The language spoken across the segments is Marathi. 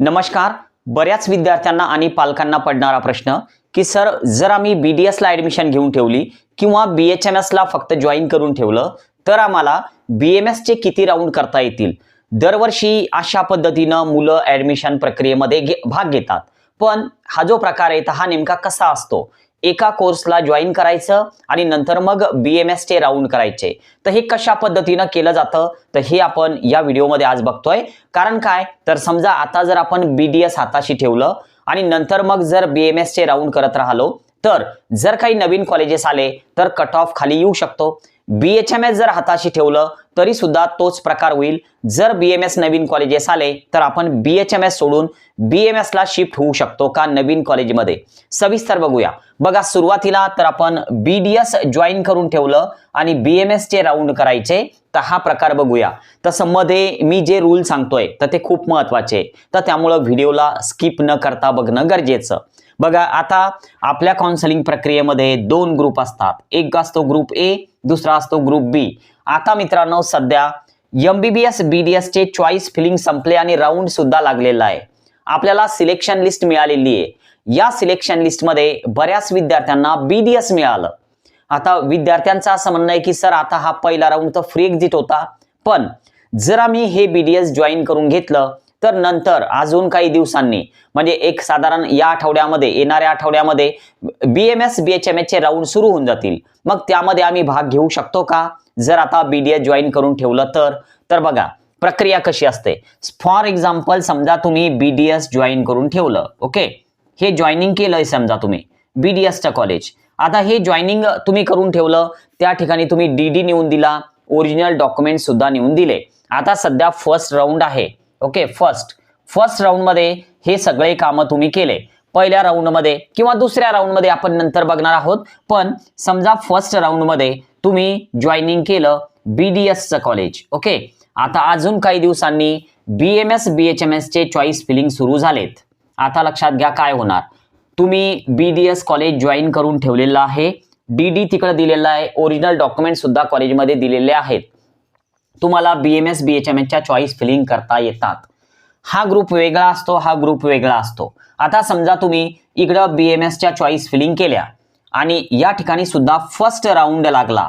नमस्कार. बऱ्याच विद्यार्थ्यांना आणि पालकांना पडणारा प्रश्न की सर जर आम्ही बी डी एसला ॲडमिशन घेऊन ठेवली किंवा बी एच एम एसला फक्त जॉईन करून ठेवलं तर आम्हाला बी एम एसचे किती राऊंड करता येतील? दरवर्षी अशा पद्धतीनं मुलं ॲडमिशन प्रक्रियेमध्ये घे भाग घेतात. पण हा जो प्रकार आहे हा नेमका कसा असतो? एका कोर्सला जॉईन करायचं आणि नंतर मग बी एम एसचे राऊंड करायचे. तर हे कशा पद्धतीनं केलं जातं? तर हे आपण या व्हिडिओमध्ये आज बघतोय. कारण काय? तर समजा आता जर आपण बी डी एस हाताशी ठेवलं आणि नंतर मग जर बी एम एसचे राऊंड करत राहिलो तर जर काही नवीन कॉलेजेस आले तर कट ऑफ खाली येऊ शकतो. बी एच एम एस जर हाताशी ठेवलं तरी सुद्धा तोच प्रकार होईल. जर बी एम एस नवीन कॉलेजेस आले तर आपण बी एच एम एस सोडून बी एम एस ला शिफ्ट होऊ शकतो का नवीन कॉलेजमध्ये सविस्तर बघूया. बघा सुरुवातीला तर आपण बी डी एस जॉईन करून ठेवलं आणि बी एम एस चे राऊंड करायचे तर हा प्रकार बघूया. तसं मध्ये मी जे रूल सांगतोय तर ते खूप महत्त्वाचे. तर त्यामुळं व्हिडिओला स्किप न करता बघणं गरजेचं. बघा आता आपल्या काउन्सिलिंग प्रक्रियेमध्ये दोन ग्रुप असतात. एक असतो ग्रुप ए दुसरा असतो ग्रुप बी आता मित्रांनो सध्या M B B S B D एसचे चॉईस फिलिंग संपले आणि राऊंड सुद्धा लागलेला आहे. आपल्याला सिलेक्शन लिस्ट मिळालेली आहे. या सिलेक्शन लिस्टमध्ये बऱ्याच विद्यार्थ्यांना बी डी एस मिळालं. आता विद्यार्थ्यांचं असं म्हणणं आहे की सर आता हा पहिला राऊंड तर फ्री एक्झिट होता. पण जर आम्ही हे बी डी एस जॉईन करून घेतलं तर नंतर अजून काही दिवसांनी म्हणजे एक साधारण या आठवड्यामध्ये येणाऱ्या आठवड्यामध्ये B M S B H M एसचे राऊंड सुरू होऊन जातील. मग त्यामध्ये आम्ही भाग घेऊ शकतो का? जर आता बी डी एस जॉईन करून ठेवलं तर तर बघा प्रक्रिया कशी असते. फॉर एक्झाम्पल समजा तुम्ही बी डी एस जॉईन करून ठेवलं ओके हे जॉईनिंग केलंय समजा तुम्ही बी डी एसचं कॉलेज आता हे जॉईनिंग तुम्ही करून ठेवलं त्या ठिकाणी तुम्ही डी डी नेऊन दिला ओरिजिनल डॉक्युमेंट सुद्धा नेऊन दिले. आता सध्या फर्स्ट राऊंड आहे. ओके फर्स्ट फर्स्ट राऊंडमध्ये हे सगळे कामं तुम्ही केले. पहिल्या राऊंडमध्ये किंवा दुसऱ्या राऊंडमध्ये आपण नंतर बघणार आहोत. पण समजा फर्स्ट राऊंडमध्ये तुम्ही जॉईनिंग केलं बी डी एसचं कॉलेज ओके? आता अजून काही दिवसांनी B M S B H M एसचे चॉईस फिलिंग सुरू झालेत. आता लक्षात घ्या काय होणार. तुम्ही B D S college join करून ठेवलेलं आहे. डी डी तिकडे दिलेलं आहे. ओरिजिनल डॉक्युमेंट सुद्धा कॉलेजमध्ये दिलेले आहेत. तुम्हाला B M S B H M एसच्या चॉईस फिलिंग करता येतात. हा ग्रुप वेगळा असतो हा ग्रुप वेगळा असतो. आता समजा तुम्ही इकडं बी एम एसच्या चॉईस फिलिंग केल्या आणि या ठिकाणी सुद्धा फर्स्ट राऊंड लागला.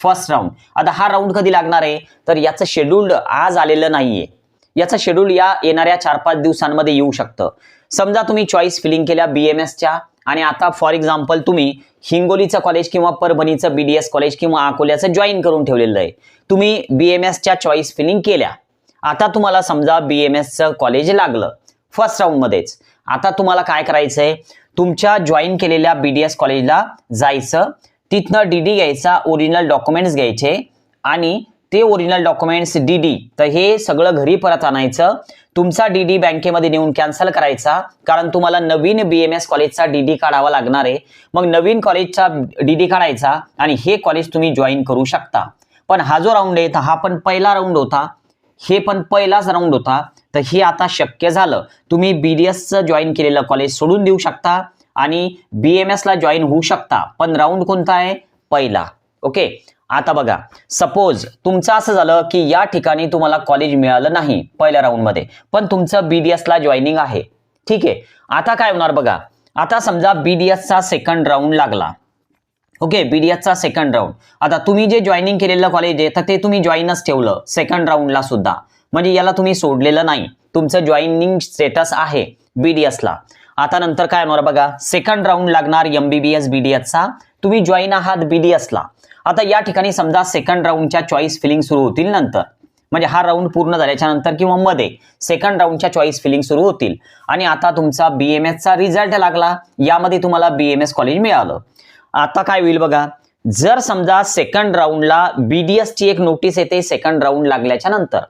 फर्स्ट राऊंड आता हा राऊंड कधी लागणार आहे? तर याचं शेड्यूल्ड आज आलेलं नाहीये. याचं शेड्यूल या येणाऱ्या चार पाच दिवसांमध्ये येऊ शकतं. समजा तुम्ही चॉईस फिलिंग केल्या बी एम एसच्या आणि आता फॉर एक्झाम्पल तुम्ही हिंगोलीचं कॉलेज किंवा परभणीचं बी डी एस कॉलेज किंवा अकोल्याचं जॉईन करून ठेवलेलं आहे. तुम्ही बी एम एसच्या चॉईस फिलिंग केल्या. आता तुम्हाला समजा बी एम एसचं कॉलेज लागलं फर्स्ट राऊंडमध्येच आता तुम्हाला काय करायचं आहे तुमच्या जॉईन केलेल्या बी डी एस कॉलेजला जायचं. तिथनं डी डी घ्यायचा ओरिजिनल डॉक्युमेंट्स घ्यायचे आणि ते ओरिजिनल डॉक्युमेंट्स डी डी तर हे सगळं घरी परत आणायचं. तुमचा डी डी बँकेमध्ये नेऊन कॅन्सल करायचा. कारण तुम्हाला नवीन बी एम एस कॉलेजचा डी डी काढावा लागणार आहे. मग नवीन कॉलेजचा डी डी काढायचा आणि हे कॉलेज तुम्ही जॉईन करू शकता. पण हा जो राऊंड आहे तर हा पण पहिला राऊंड होता. हे पण पहिलाच राऊंड होता. तर हे आता शक्य झालं. तुम्ही बी डी एसचं जॉईन केलेलं कॉलेज सोडून देऊ शकता आणि बी एम एसला जॉईन होऊ शकता. पण राऊंड कोणता आहे? पहिला. ओके आता बघा सपोज तुमचं असं झालं की या ठिकाणी तुम्हाला कॉलेज मिळालं नाही पहिल्या राऊंडमध्ये पण तुमचं बी डी एसला जॉईनिंग आहे. ठीक आहे? आता काय होणार बघा? आता समजा बी डी एसचा सेकंड राऊंड लागला. ओके बी डी एसचा सेकंड राऊंड आता तुम्ही जे जॉईनिंग केलेलं कॉलेज आहे तर ते तुम्ही जॉईनच ठेवलं सेकंड राऊंडला सुद्धा. म्हणजे याला तुम्ही सोडलेलं नाही. तुमचं जॉईनिंग स्टेटस आहे बी डी एसला आता नंतर काय होणार बघा? सेकंड राऊंड लागणार M B B S B D एसचा तुम्ही जॉईन आहात बी डी एसला आता या ठिकाणी समजा सेकंड राऊंडच्या चॉईस फिलिंग सुरू होतील नंतर. म्हणजे हा राऊंड पूर्ण झाल्याच्यानंतर किंवा मध्ये सेकंड राऊंडच्या चॉईस फिलिंग सुरू होतील. आणि आता तुमचा बी एम एसचा रिझल्ट लागला. यामध्ये तुम्हाला बी एम एस कॉलेज मिळालं. आता काय होईल बघा. जर समजा सेकंड राऊंडला बी डी एसची एक नोटीस येते सेकंड राऊंड लागल्याच्या नंतर.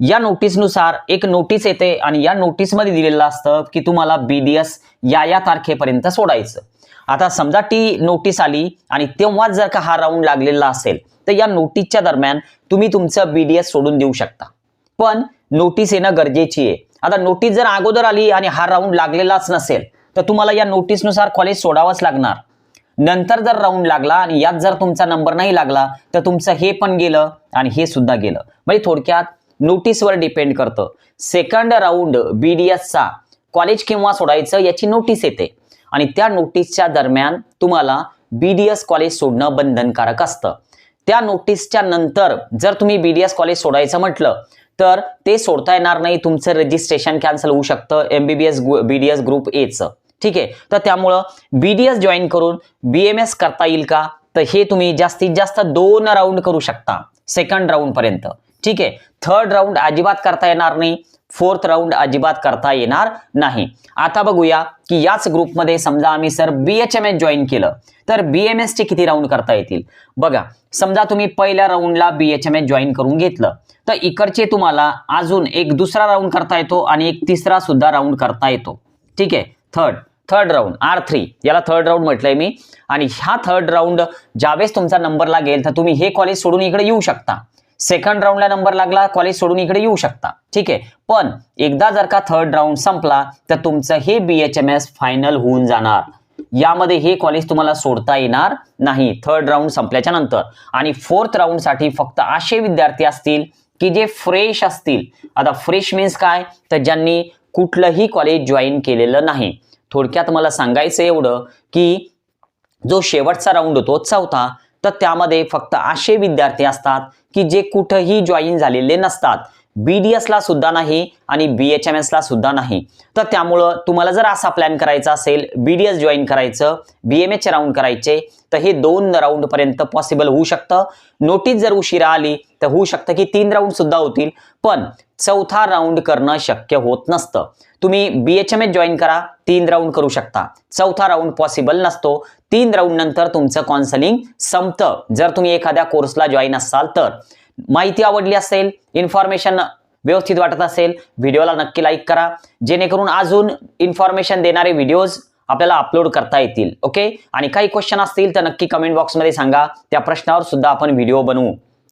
या नोटीसनुसार एक नोटीस येते आणि या नोटीसमध्ये दिलेलं असतं की तुम्हाला बी डी एस या या तारखेपर्यंत सोडायचं. आता समजा ती नोटीस आली आणि तेव्हाच जर का हा राऊंड लागलेला असेल तर या नोटीसच्या दरम्यान तुम्ही तुमचं बीडीएस सोडून देऊ शकता. पण नोटीस येणं गरजेची आहे. आता नोटीस जर अगोदर आली आणि हा राऊंड लागलेलाच नसेल तर तुम्हाला या नोटीसनुसार कॉलेज सोडावंच लागणार. नंतर जर राऊंड लागला आणि यात जर तुमचा नंबर नाही लागला तर तुमचं हे पण गेलं आणि हे सुद्धा गेलं. म्हणजे थोडक्यात नोटीसवर डिपेंड करतं. सेकंड राऊंड बी डी एसचा कॉलेज केव्हा सोडायचं याची नोटीस येते. आणि त्या नोटीसच्या दरम्यान तुम्हाला बी डी एस कॉलेज सोडणं बंधनकारक असतं. त्या नोटीसच्या नंतर जर तुम्ही बी डी एस कॉलेज सोडायचं म्हटलं तर ते सोडता येणार नाही तुमचं रजिस्ट्रेशन कॅन्सल होऊ शकतं M B B S D S group एचं ठीक आहे? तर त्यामुळं बी डी एस जॉईन करून बी एम एस करता येईल का? तर हे तुम्ही जास्तीत जास्त दोन राऊंड करू शकता सेकंड राऊंड पर्यंत. ठीक आहे? थर्ड राऊंड अजिबात करता येणार नाही. फोर्थ राऊंड अजिबात करता येणार नाही. आता बघूया की याच ग्रुपमध्ये समजा आम्ही sir B H M S join केलं तर बी एम एसचे किती राऊंड करता येतील? बघा समजा तुम्ही पहिल्या राऊंडला B H M S join करून घेतलं तर इकडचे तुम्हाला अजून एक दुसरा राऊंड करता येतो आणि एक तिसरा सुद्धा राऊंड करता येतो. ठीक आहे? Third third round R three याला थर्ड राऊंड म्हटलंय मी. आणि ह्या थर्ड राऊंड ज्यावेळेस तुमचा नंबर लागेल तर तुम्ही हे कॉलेज सोडून इकडे येऊ शकता. सेकंड राऊंडला नंबर लागला कॉलेज सोडून इकडे येऊ शकता. ठीक आहे? पण एकदा जर का थर्ड राऊंड संपला तर तुमचं हे B H M S final होऊन जाणार. यामध्ये हे कॉलेज तुम्हाला सोडता येणार नाही. थर्ड राऊंड संपल्याच्या नंतर. आणि फोर्थ राऊंडसाठी फक्त असे विद्यार्थी असतील की जे फ्रेश असतील. आता फ्रेश मीन्स काय? तर ज्यांनी कुठलंही कॉलेज जॉईन केलेलं नाही. थोडक्यात मला सांगायचं एवढं की जो शेवटचा राऊंड होतो चौथा तर त्यामध्ये फक्त असे विद्यार्थी असतात की जे कुठंही जॉईन झालेले नसतात. बी डी एसला सुद्धा नाही आणि बी एच एम एसला सुद्धा नाही. तर त्यामुळं तुम्हाला जर असा प्लॅन करायचा असेल बी डी एस जॉईन करायचं बी एम राऊंड करायचे तर हे दोन राऊंडपर्यंत पॉसिबल होऊ शकतं. नोटीस जर उशिरा आली तर होऊ शकतं की तीन राऊंड सुद्धा होतील. पण चौथा राऊंड करणं शक्य होत नसतं. तुम्ही B H M H join करा तीन राऊंड करू शकता. चौथा राऊंड पॉसिबल नसतो. तीन राऊंड नंतर तुमचं काउन्सलिंग संपतं. जर तुम्ही एखाद्या कोर्सला जॉईन असाल तर. माहिती आवडली असेल इन्फॉर्मेशन व्यवस्थित वाटत असेल व्हिडिओला नक्की लाईक करा. जेणेकरून अजून इन्फॉर्मेशन देणारे व्हिडिओज आपल्याला अपलोड करता येतील. ओके आणि काही क्वेश्चन असतील तर नक्की कमेंट बॉक्समध्ये सांगा. त्या प्रश्नावर सुद्धा आपण व्हिडिओ बनवू.